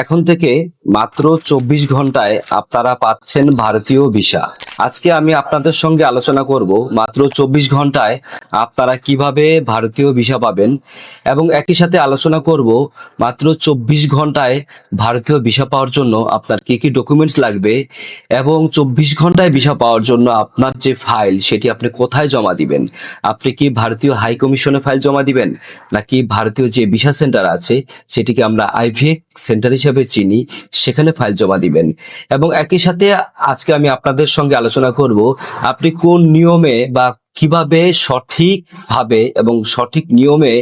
এখন থেকে মাত্র চব্বিশ ঘন্টায় আপনারা পাচ্ছেন ভারতীয় ভিসা। আজকে আমি আপনাদের সঙ্গে আলোচনা করব মাত্র চব্বিশ ঘন্টায় আপনারা কীভাবে ভারতীয় ভিসা পাবেন এবং একই সাথে আলোচনা করব মাত্র চব্বিশ ঘন্টায় ভারতীয় ভিসা পাওয়ার জন্য আপনার কি কি ডকুমেন্টস লাগবে এবং চব্বিশ ঘন্টায় ভিসা পাওয়ার জন্য আপনার যে ফাইল সেটি আপনি কোথায় জমা দিবেন? আপনি কি ভারতীয় হাই কমিশনে ফাইল জমা দিবেন নাকি ভারতীয় যে ভিসা সেন্টার আছে সেটিকে আমরা আইভিএক সেন্টার হিসেবে চিনি, সেখানে ফাইল জমা দিবেন। এবং একই সাথে আজকে আমি আপনাদের সঙ্গে আলোচনা করব, আপনি কোন নিয়মে বা কীভাবে সঠিকভাবে এবং সঠিক নিয়মে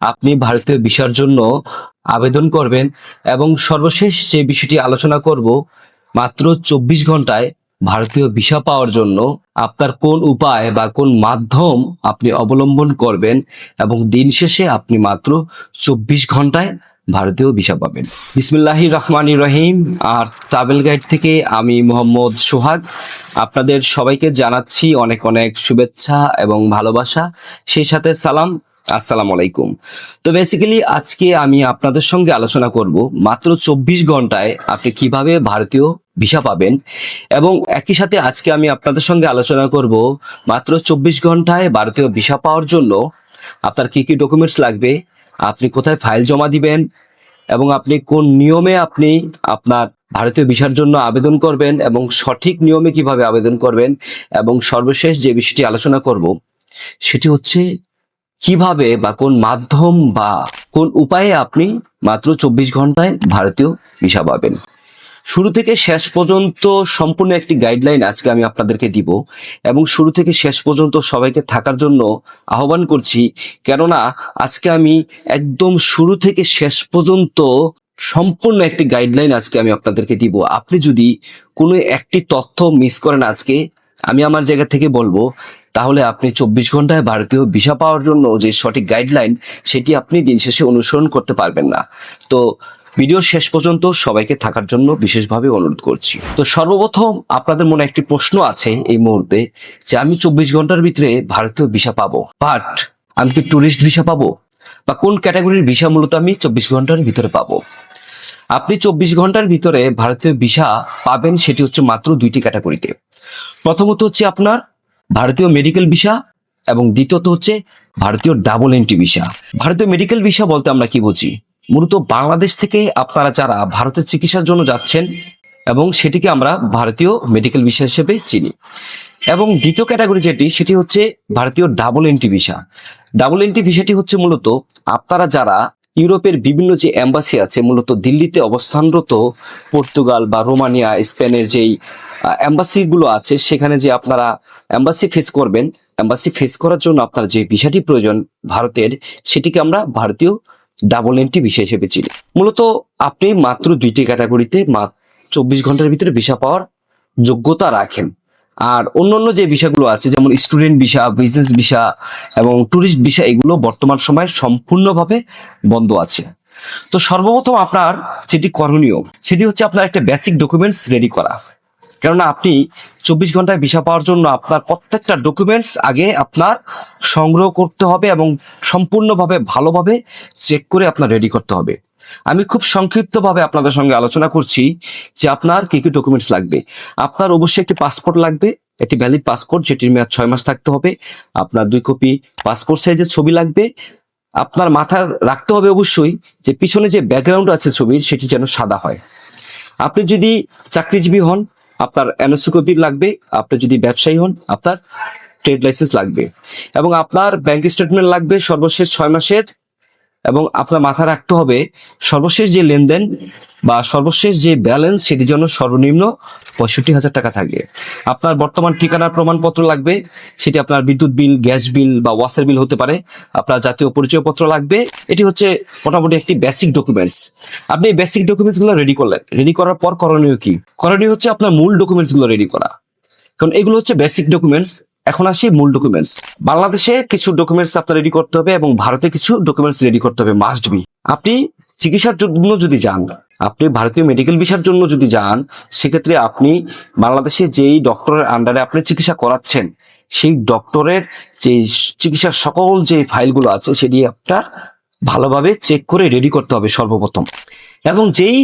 আপনি ভারতীয় ভিসার জন্য আবেদন করবেন এবং সর্বশেষ যে বিষয়টি আলোচনা করব, মাত্র চব্বিশ ঘন্টায় ভারতীয় ভিসা পাওয়ার জন্য আপনার কোন উপায় বা কোন মাধ্যম আপনি অবলম্বন করবেন এবং দিন শেষে আপনি মাত্র চব্বিশ ঘন্টায় ভারতীয় ভিসা পাবেন। বিসমিল্লাহি রহমানি রহিম। আর ট্রাভেল গাইড থেকে আমি মোহাম্মদ সোহাগ। আপনাদের সবাইকে জানাচ্ছি অনেক অনেক শুভেচ্ছা এবং ভালোবাসা। সেই সাথে সালাম। আসসালামু আলাইকুম। তো বেসিক্যালি আজকে আমি আপনাদের সঙ্গে আলোচনা করব মাত্র চব্বিশ ঘন্টায় আপনি কীভাবে ভারতীয় ভিসা পাবেন এবং একই সাথে আজকে আমি আপনাদের সঙ্গে আলোচনা করব মাত্র চব্বিশ ঘন্টায় ভারতীয় ভিসা পাওয়ার জন্য। আপনার কি কি ডকুমেন্টস লাগবে? আপনি কোথায় ফাইল জমা দিবেন এবং আপনি কোন নিয়মে আপনি আপনার ভারতীয় ভিসার জন্য আবেদন করবেন এবং সঠিক নিয়মে কীভাবে আবেদন করবেন এবং সর্বশেষ যে বিষয়টি আলোচনা করব, সেটি হচ্ছে কীভাবে বা কোন মাধ্যম বা কোন উপায়ে আপনি মাত্র চব্বিশ ঘন্টায় ভারতীয় ভিসা পাবেন। শুরু থেকে শেষ পর্যন্ত সম্পূর্ণ একটি গাইডলাইন আজকে আমি আপনাদেরকে দিব এবং শুরু থেকে শেষ পর্যন্ত সবাইকে থাকার জন্য আহ্বান করছি। কেননা আজকে আমি একদম শুরু থেকে শেষ পর্যন্ত সম্পূর্ণ একটি গাইডলাইন আজকে আমি আপনাদেরকে দিব। আপনি যদি কোনো একটি তথ্য মিস করেন আজকে, আমি আমার জায়গা থেকে বলব, তাহলে আপনি চব্বিশ ঘন্টায় ভারতীয় ভিসা পাওয়ার জন্য যে সঠিক গাইডলাইন সেটি আপনি দিন শেষে অনুসরণ করতে পারবেন না। তো ভিডিওর শেষ পর্যন্ত সবাইকে থাকার জন্য বিশেষভাবে অনুরোধ করছি। তো সর্বপ্রথম আপনাদের মনে একটি প্রশ্ন আছে এই মুহূর্তে যে আমি চব্বিশ ঘণ্টার ভিতরে ভারতীয় ভিসা পাবো বাট আমি কি ট্যুরিস্ট ভিসা পাবো? বা কোন ক্যাটাগরির ভিসা মূলত আমি চব্বিশ ঘণ্টার ভিতরে পাবো? আপনি চব্বিশ ঘণ্টার ভিতরে ভারতীয় ভিসা পাবেন সেটি হচ্ছে মাত্র দুইটি ক্যাটাগরিতে। প্রথমত হচ্ছে আপনার ভারতীয় মেডিকেল ভিসা এবং দ্বিতীয়ত হচ্ছে ভারতীয় ডাবল এন্ট্রি ভিসা। ভারতীয় মেডিকেল ভিসা বলতে আমরা কি বুঝি? মূলত বাংলাদেশ থেকে আপনারা যারা ভারতের চিকিৎসার জন্য যাচ্ছেন এবং সেটিকে আমরা ভারতীয় মেডিকেল ভিসা হিসেবে চিনি। এবং দ্বিতীয় ক্যাটাগরি যেটি, সেটি হচ্ছে ভারতীয় double entry visa double entry ভিসাটি হচ্ছে মূলত আপনারা যারা ইউরোপের বিভিন্ন যে অ্যাম্বাসি আছে, মূলত দিল্লিতে অবস্থানরত পর্তুগাল বা রোমানিয়া, স্পেনের যেই অ্যাম্বাসিগুলো আছে, সেখানে যে আপনারা অ্যাম্বাসি ফেস করবেন অ্যাম্বাসি ফেস করার জন্য আপনার যে ভিসাটি প্রয়োজন ভারতের, সেটিকে আমরা ভারতীয় ডাবল এন্ট্রি ভিসা হিসেবে চিনি মূলত আপনি মাত্র দুইটি ক্যাটাগরিতে চব্বিশ ঘণ্টার ভিতরে ভিসা পাওয়ার যোগ্যতা রাখেন। আর অন্যান্য যে ভিসাগুলো আছে, যেমন স্টুডেন্ট ভিসা বিজনেস ভিসা এবং ট্যুরিস্ট ভিসা এগুলো বর্তমান সময়ে সম্পূর্ণভাবে বন্ধ আছে। তো সর্বপ্রথম আপনার যেটি করণীয়, সেটি হচ্ছে আপনার একটা বেসিক ডকুমেন্টস রেডি করা। কেননা আপনি চব্বিশ ঘন্টায় ভিসা পাওয়ার জন্য আপনার প্রত্যেকটা ডকুমেন্টস আগে আপনার সংগ্রহ করতে হবে এবং সম্পূর্ণভাবে, ভালোভাবে চেক করে আপনার রেডি করতে হবে। আমি খুব সংক্ষিপ্তভাবে আপনাদের সঙ্গে আলোচনা করছি যে আপনার কি কি ডকুমেন্টস লাগবে। আপনার অবশ্যই একটি পাসপোর্ট লাগবে, একটি ভ্যালিড পাসপোর্ট যেটির মেয়াদ ছয় মাস থাকতে হবে, আপনার দুই কপি পাসপোর্ট সাইজের ছবি লাগবে। আপনার মাথা রাখতে হবে অবশ্যই যে পিছনে যে ব্যাকগ্রাউন্ড আছে ছবির, সেটি যেন সাদা হয়। আপনি যদি চাকরিজীবী হন আপনার এনএসকপি কপি লাগবে, আপনি যদি ব্যবসায়ী হন, আপনার ট্রেড লাইসেন্স লাগবে। এবং আপনার ব্যাংক স্টেটমেন্ট লাগবে সর্বশেষ ছয় মাসের এবং আপনার মাথায় রাখতে হবে সর্বশেষ যে লেনদেন বা সর্বশেষ যে ব্যালেন্স সেটির জন্য সর্বনিম্ন পঁয়ষট্টি হাজার টাকা থাকে আপনার বর্তমান ঠিকানার প্রমাণপত্র লাগবে, সেটি আপনার বিদ্যুৎ বিল, গ্যাস বিল বা ওয়াসার বিল হতে পারে। আপনার জাতীয় পরিচয়পত্র লাগবে, এটি হচ্ছে মোটামুটি একটি বেসিক ডকুমেন্টস আপনি এই বেসিক ডকুমেন্টসগুলো রেডি করলেন। রেডি করার পর করণীয় কি? করণীয় হচ্ছে আপনার মূল ডকুমেন্টসগুলো রেডি করা। কারণ এগুলো হচ্ছে বেসিক ডকুমেন্টস এখন আসি মূল ডকুমেন্টস বাংলাদেশে কিছু ডকুমেন্টস আপনার রেডি করতে হবে এবং ভারতে কিছু ডকুমেন্টস রেডি করতে হবে মাস্ট বি আপনি চিকিৎসার জন্য যদি যান, আপনি ভারতীয় মেডিকেল ভিসার জন্য যদি যান, সেক্ষেত্রে আপনি বাংলাদেশে যেই ডক্টরের আন্ডারে আপনি চিকিৎসা করাচ্ছেন, সেই ডক্টরের যে চিকিৎসার সকল যে ফাইলগুলো আছে সেটি আপনার ভালোভাবে চেক করে রেডি করতে হবে সর্বপ্রথম। এবং যেই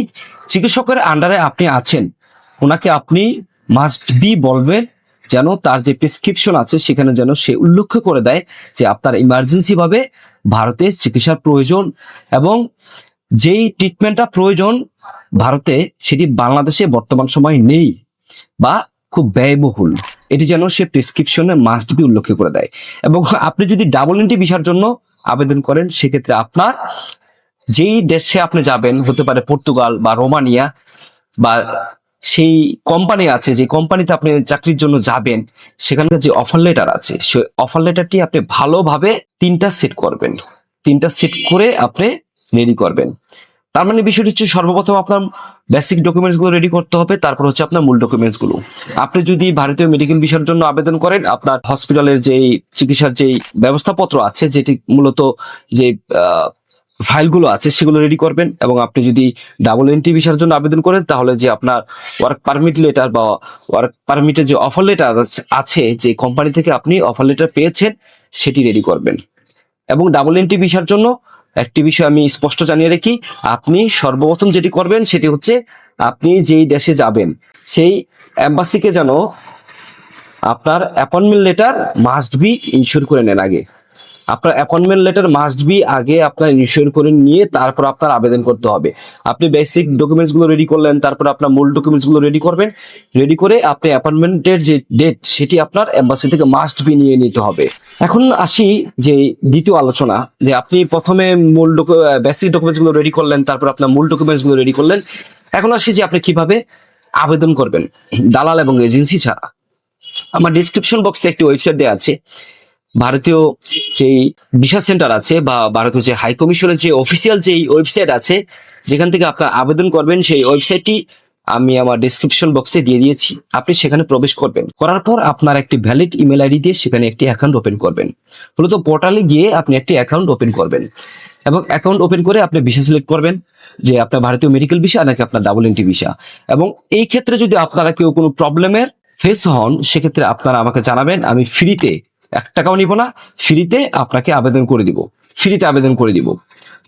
চিকিৎসকের আন্ডারে আপনি আছেন, ওনাকে আপনি মাস্ট বি বলবেন যেন তার যে প্রেসক্রিপশন আছে সেখানে যেন সে উল্লেখ করে দেয় যে আপনার ইমার্জেন্সি ভাবে ভারতে চিকিৎসার প্রয়োজন এবং যেই ট্রিটমেন্টটা প্রয়োজন ভারতে সেটি বাংলাদেশে বর্তমান সময় নেই বা খুব ব্যয়বহুল। এটি যেন সে প্রেসক্রিপশনে মাস্ট উল্লেখ করে দেয়। এবং আপনি যদি ডাবল এন্ট্রি ভিসার জন্য আবেদন করেন, সেক্ষেত্রে আপনার যেই দেশে আপনি যাবেন, হতে পারে পর্তুগাল বা রোমানিয়া বা সেই কোম্পানি আছে, যে কোম্পানিতে আপনি চাকরির জন্য যাবেন, সেখানকার যে অফার লেটার আছে, সেই অফার লেটারটি আপনি ভালোভাবে তিনটা সেট করবেন। তিনটা সেট করে আপনি রেডি করবেন। তার মানে বিষয়টি হচ্ছে সর্বপ্রথম আপনার বেসিক ডকুমেন্টসগুলো রেডি করতে হবে, তারপর হচ্ছে আপনার মূল ডকুমেন্টসগুলো আপনি যদি ভারতীয় মেডিকেল ভিসার জন্য আবেদন করেন, আপনার হসপিটালের যেই চিকিৎসার যেই ব্যবস্থাপত্র আছে, যেটি মূলত যে ফাইলগুলো আছে, সেগুলো রেডি করবেন এবং আপনি যদি ডাবল এন্ট্রি ভিসার জন্য আবেদন করেন, তাহলে যে আপনার ওয়ার্ক পারমিট লেটার বা ওয়ার্ক পারমিটের যে অফার লেটার আছে যে কোম্পানি থেকে আপনি অফার লেটার পেয়েছেন, সেটি রেডি করবেন। এবং ডাবল এন্ট্রি ভিসার জন্য একটি বিষয় আমি স্পষ্ট জানিয়ে রাখি, আপনি সর্বপ্রথম যেটি করবেন, সেটি হচ্ছে আপনি যেই দেশে যাবেন, সেই অ্যাম্বাসিকে যেন আপনার appointment letter must be ensure করে নেন আগে। আপনার অ্যাপয়েন্টমেন্ট লেটার মাস্ট বি আগে আপনার ইনশিওর করে নিয়ে তারপর আপনার আবেদন করতে হবে। আপনি বেসিক ডকুমেন্টসগুলো রেডি করলেন, তারপর আপনার মূল ডকুমেন্টসগুলো রেডি করবেন। রেডি করে আপনি অ্যাপয়েন্টমেন্টের যে ডেট সেটি আপনার এম্বাসি থেকে মাস্ট বি নিয়ে নিতে হবে। এখন আসি যে দ্বিতীয় আলোচনা, যে আপনি প্রথমে মূল বেসিক ডকুমেন্টসগুলো রেডি করলেন, তারপর আপনার মূল ডকুমেন্টসগুলো রেডি করলেন। এখন আসি যে আপনি কীভাবে আবেদন করবেন, দালাল এবং এজেন্সি ছাড়া। আমার ডিসক্রিপশন বক্সে একটি ওয়েবসাইট দেওয়া আছে। ভারতীয় যেই ভিসা সেন্টার আছে বা ভারতীয় যে হাই কমিশনের যে অফিসিয়াল যেই ওয়েবসাইট আছে, যেখান থেকে আপনার আবেদন করবেন, সেই ওয়েবসাইটটি আমি আমার ডিসক্রিপশন বক্সে দিয়ে দিয়েছি। আপনি সেখানে প্রবেশ করবেন। করার পর আপনার একটি ভ্যালিড ইমেল আইডি দিয়ে সেখানে একটি অ্যাকাউন্ট ওপেন করবেন। মূলত পোর্টালে গিয়ে আপনি একটি অ্যাকাউন্ট ওপেন করবেন। এবং অ্যাকাউন্ট ওপেন করে আপনি ভিসা সিলেক্ট করবেন, যে আপনার ভারতীয় মেডিকেল ভিসা নাকি আপনার ডাবল এন্ট্রি ভিসা এবং এই ক্ষেত্রে যদি আপনারা কেউ কোনো প্রবলেমের ফেস হন, সেক্ষেত্রে আপনারা আমাকে জানাবেন, আমি ফ্রিতে এক টাকাও নিব না, ফ্রিতে আপনাকে আবেদন করে দিব। ফ্রিতে আবেদন করে দিব।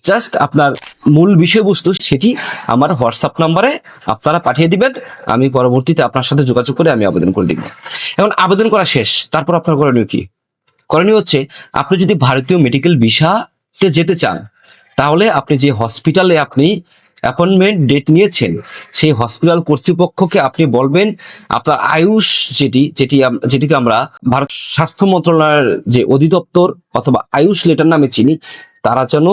জাস্ট আপনার মূল বিষয়বস্তু সেটি আমার হোয়াটসঅ্যাপ নাম্বারে আপনারা পাঠিয়ে দিবেন, আমি পরবর্তীতে আপনার সাথে যোগাযোগ করে আমি আবেদন করে দিব। এখন আবেদন করা শেষ, তারপর আপনার করণীয় কি? করণীয় হচ্ছে, আপনি যদি ভারতীয় মেডিকেল ভিসাতে যেতে চান, তাহলে আপনি যে হসপিটালে আপনি অ্যাপয়েন্টমেন্ট ডেট নিয়েছেন, সেই হসপিটাল কর্তৃপক্ষকে আপনি বলবেন, আপনার আয়ুষ যেটি যেটি যেটিকে আমরা ভারত স্বাস্থ্য মন্ত্রণালয়ের যে অধিদপ্তর অথবা আয়ুষ লেটার নামে চিনি, তারা যেন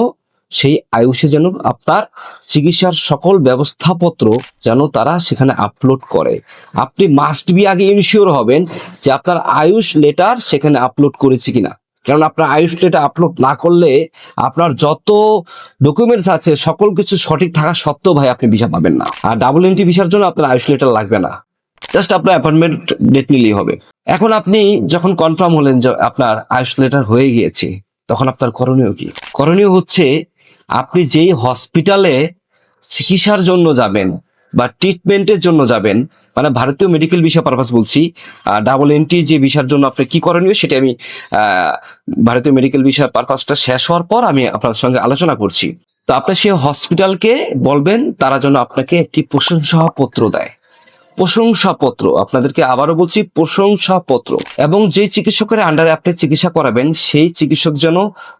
সেই আয়ুষে যেন আপনার চিকিৎসার সকল ব্যবস্থাপত্র যেন তারা সেখানে আপলোড করে। আপনি মাস্ট বি আগে ইনশিওর হবেন যে আপনার আয়ুষ লেটার সেখানে আপলোড করেছে কিনা। কারণ আপনার আয়ুষ লেটার আপলোড না করলে আপনার যত ডকুমেন্টস আছে, সকল কিছু সঠিক থাকা সত্ত্বেও ভাই আপনি ভিসা পাবেন না। আর ডাবল এন্ট্রি ভিসার জন্য আপনার আয়ুষ লেটার লাগবে না। জাস্ট আপনার অ্যাপয়েন্টমেন্ট ডেট নিলেই হবে। এখন আপনি যখন কনফার্ম হলেন যে আপনার আয়ুষ লেটার হয়ে গিয়েছে, তখন আপনার করণীয় কি? করণীয় হচ্ছে আপনি যেই হসপিটালে চিকিৎসার জন্য যাবেন বা ট্রিটমেন্টের জন্য যাবেন মানে ভারতীয় মেডিকেল ভিসা পারপাস বলছি। ডাবল এন্ট্রি যে ভিসার জন্য আপনি কি করণীয় সেটা আমি ভারতীয় মেডিকেল ভিসা পারপাসটা শেষ হওয়ার পর আমি আপনার সঙ্গে আলোচনা করছি। তো আপনি সেই হসপিটালকে বলবেন, তারা যেন আপনাকে একটি প্রশংসা পত্র দেয়। প্রশংসাপত্র। আপনাদেরকে আবারও বলছি, প্রশংসাপত্র। এবং যে চিকিৎসকের আন্ডারে আপনি চিকিৎসা করাবেন, সেই চিকিৎসক যেন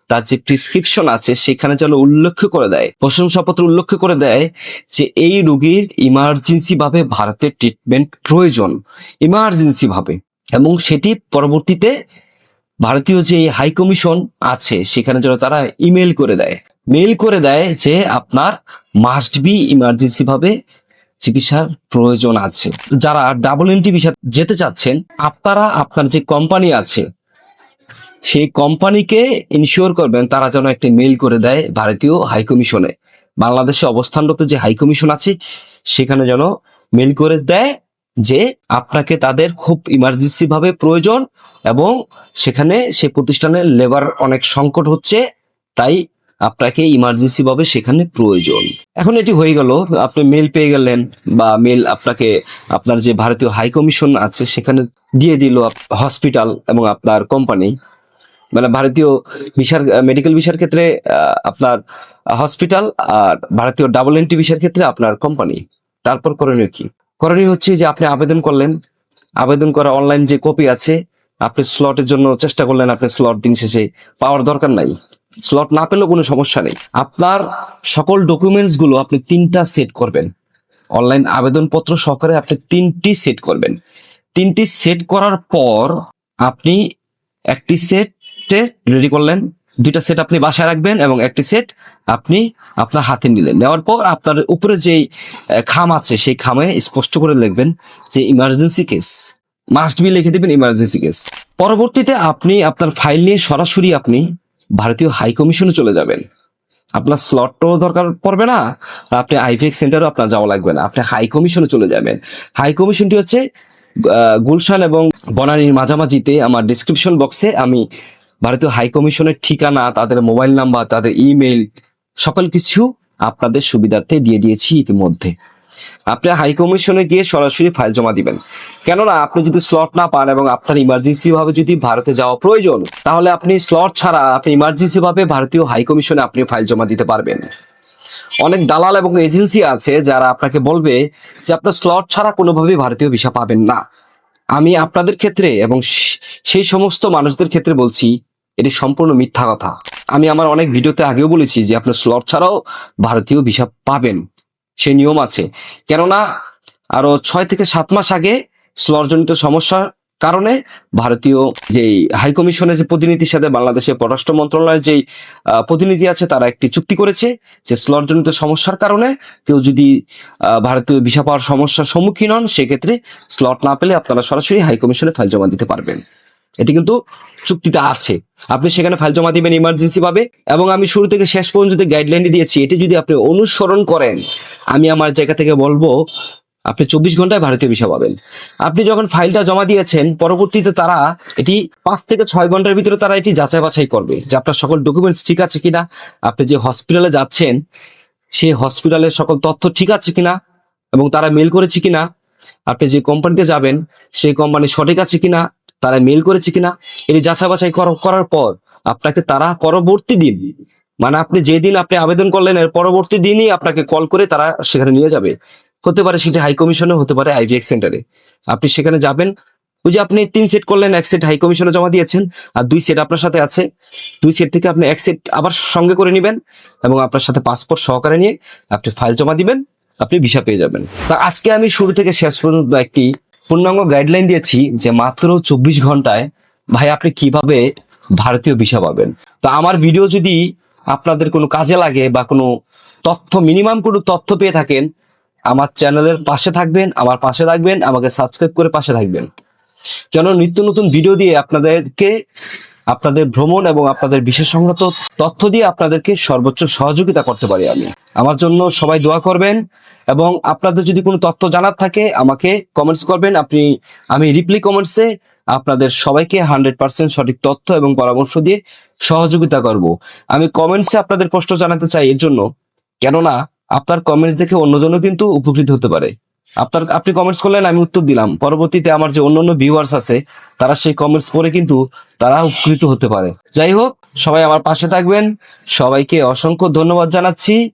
তার যে প্রেসক্রিপশন আছে, সেখানে যেন উল্লেখ করে দেয়। প্রশংসাপত্র উল্লেখ করে দেয় যে এই রোগীর ইমার্জেন্সি ভাবে ভারতের ট্রিটমেন্ট প্রয়োজন। ইমার্জেন্সি ভাবে। এবং সেটি পরবর্তীতে ভারতীয় যে হাই কমিশন আছে, সেখানে যেন তারা ইমেল করে দেয়। মেল করে দেয় যে আপনার মাস্ট বি ইমার্জেন্সি ভাবে চিকিৎসার প্রয়োজন আছে। যারা ডাবল এন্ট্রি ভিসা যেতে চাচ্ছেন, আপনারা আপনার যে কোম্পানি আছে, সেই কোম্পানিকে ইনশিওর করবেন, তারা যেন একটি মেল করে দেয় ভারতীয় হাই কমিশনে বাংলাদেশে অবস্থানরত যে হাই কমিশন আছে, সেখানে যেন মেল করে দেয় যে আপনাকে তাদের খুব ইমার্জেন্সি ভাবে প্রয়োজন এবং সেখানে সে প্রতিষ্ঠানের লেবার অনেক সংকট হচ্ছে, তাই আপনাকে ইমার্জেন্সি ভাবে সেখানে প্রয়োজন। এখন এটি হয়ে গেল, আপনি মেল পেয়ে গেলেন বা মেল আপনাকে, আপনার যে ভারতীয় হাই কমিশন আছে সেখানে দিয়ে দিল হসপিটাল এবং আপনার কোম্পানি মানে ভারতীয় ভিসার মেডিকেল ভিসার ক্ষেত্রে আপনার হসপিটাল আর ভারতীয় ডাবল এন্ট্রি ভিসার ক্ষেত্রে আপনার কোম্পানি তারপর করণীয় কি? করণীয় হচ্ছে যে আপনি আবেদন করলেন। আবেদন করা অনলাইন যে কপি আছে, আপনি স্লটের জন্য চেষ্টা করলেন, আপনি স্লট দিন শেষে। পাওয়ার দরকার নাই। স্লট না পেলেও কোনো সমস্যা নেই। আপনার সকল ডকুমেন্টসগুলো আপনি তিনটা সেট করবেন। অনলাইন আবেদনপত্র সহকারে আপনি তিনটি সেট করবেন। তিনটি সেট করার পর আপনি একটি সেটে রেডি করলেন। দুইটা সেট আপনি বাসায় রাখবেন এবং একটি সেট আপনি আপনার হাতে নিলেন। নেওয়ার পর আপনার উপরে যেই খাম আছে, সেই খামে স্পষ্ট করে লিখবেন যে ইমার্জেন্সি কেস মাস্ট বি লিখে দিবেন ইমার্জেন্সি কেস পরবর্তীতে আপনি আপনার ফাইল নিয়ে সরাসরি আপনি ভারতীয় হাই কমিশনে চলে যাবেন। আপনার স্লটও দরকার পড়বে না, আর আপনি আইভিএক্স সেন্টারও আপনার যাওয়া লাগবে না। আপনি হাই কমিশনে চলে যাবেন। হাই কমিশনটি হচ্ছে গুলশান এবং বনানীর মাঝামাঝিতে আমার ডিসক্রিপশন বক্সে আমি ভারতীয় হাই কমিশনের ঠিকানা, তাদের মোবাইল নাম্বার, তাদের ইমেল সকল কিছু আপনাদের সুবিধার্থে দিয়ে দিয়েছি ইতিমধ্যে। আপনি হাই কমিশনে গিয়ে সরাসরি ফাইল জমা দিবেন। কেননা আপনি যদি স্লট না পান এবং আপনার ইমার্জেন্সি ভাবে যদি ভারতে যাওয়া প্রয়োজন, তাহলে আপনি স্লট ছাড়া আপনি ইমার্জেন্সি ভাবে ভারতীয় হাই কমিশনে আপনি ফাইল জমা দিতে পারবেন। অনেক দালাল এবং এজেন্সি আছে যারা আপনাকে বলবে যে আপনার স্লট ছাড়া কোনোভাবেই ভারতীয় ভিসা পাবেন না। আমি আপনাদের ক্ষেত্রে এবং সেই সমস্ত মানুষদের ক্ষেত্রে বলছি, এটি সম্পূর্ণ মিথ্যা কথা। আমি আমার অনেক ভিডিওতে আগেও বলেছি যে আপনার স্লট ছাড়াও ভারতীয় ভিসা পাবেন। সেই নিয়ম আছে। কেননা আরও ছয় থেকে সাত মাস আগে স্লটজনিত সমস্যার কারণে ভারতীয় যে হাই কমিশনের যে প্রতিনিধির সাথে বাংলাদেশের পররাষ্ট্র মন্ত্রণালয়ের যে প্রতিনিধি আছে তারা একটি চুক্তি করেছে যে স্লটজনিত সমস্যার কারণে কেউ যদি ভারতীয় ভিসা পাওয়ার সমস্যার সম্মুখীন হন, সেক্ষেত্রে স্লট না পেলে আপনারা সরাসরি হাই কমিশনে ফাইল জমা দিতে পারবেন। এটি কিন্তু চুক্তিতে আছে। আপনি সেখানে ফাইল জমা দিবেন ইমার্জেন্সি ভাবে এবং আমি শুরু থেকে শেষ পর্যন্ত গাইডলাইন দিয়েছি, এটি যদি আপনি অনুসরণ করেন, আমি আমার জায়গা থেকে বলব, আপনি চব্বিশ ঘন্টায় ভারতীয় ভিসা পাবেন। আপনি যখন ফাইলটা জমা দিয়েছেন, পরবর্তীতে তারা এটি পাঁচ থেকে ছয় ঘণ্টার ভিতরে তারা এটি যাচাই বাছাই করবে যে আপনার সকল ডকুমেন্টস ঠিক আছে কিনা, আপনি যে হসপিটালে যাচ্ছেন, সেই হসপিটালের সকল তথ্য ঠিক আছে কিনা এবং তারা মেল করেছে কিনা, আপনি যে কোম্পানিতে যাবেন, সেই কোম্পানি সঠিক আছে কিনা তারা মেল করেছে কিনা? এটি যাচাই বাছাই করার পর আপনাকে তারা পরবর্তী দিন মানে আপনি যেদিন আপনি আবেদন করলেন, এর পরবর্তী দিনই আপনাকে কল করে তারা সেখানে নিয়ে যাবে। হতে পারে সেটা হাই কমিশনে হতে পারে আইভিএক্স সেন্টারে আপনি সেখানে যাবেন। ওই যে আপনি তিন সেট করলেন, এক সেট হাই কমিশনে জমা দিয়েছেন, আর দুই সেট আপনার সাথে আছে। দুই সেট থেকে আপনি এক সেট আবার সঙ্গে করে নেবেন এবং আপনার সাথে পাসপোর্ট সহকারে নিয়ে আপনি ফাইল জমা দিবেন, আপনি ভিসা পেয়ে যাবেন। তা আজকে আমি শুরু থেকে শেষ পর্যন্ত একটি পূর্ণাঙ্গ গাইডলাইন দিয়েছি যে মাত্র চব্বিশ ঘন্টায়, ভাই আপনি কীভাবে ভারতীয় ভিসা পাবেন? তো আমার ভিডিও যদি আপনাদের কোনো কাজে লাগে বা কোনো তথ্য মিনিমাম কোনো তথ্য পেয়ে থাকেন, আমার চ্যানেলের পাশে থাকবেন, আমার পাশে থাকবেন, আমাকে সাবস্ক্রাইব করে পাশে থাকবেন। যেন নিত্য নতুন ভিডিও দিয়ে আপনাদেরকে আপনাদের ভ্রমণ এবং আপনাদের বিশেষ সংক্রান্ত তথ্য দিয়ে আপনাদেরকে সর্বোচ্চ সহযোগিতা করতে পারি আমি। আমার জন্য সবাই দোয়া করবেন এবং আপনাদের যদি কোনো তথ্য জানার থাকে, আমাকে কমেন্টস করবেন। আপনি, আমি রিপ্লি কমেন্টসে আপনাদের সবাইকে হান্ড্রেড পার্সেন্ট সঠিক তথ্য এবং পরামর্শ দিয়ে সহযোগিতা করব। আমি কমেন্টসে আপনাদের প্রশ্ন জানাতে চাই এর জন্য। কেননা, আপনার কমেন্টস দেখে অন্যজনও কিন্তু উপকৃত হতে পারে। আপনার, আপনি কমেন্টস করলেন, আমি উত্তর দিলাম। পরবর্তীতে আমার যে অন্যান্য ভিউয়ার্স আছে, তারা সেই কমেন্টস করে কিন্তু তারা উপকৃত হতে পারে। যাই হোক, সবাই আমার পাশে থাকবেন। সবাইকে অসংখ্য ধন্যবাদ জানাচ্ছি।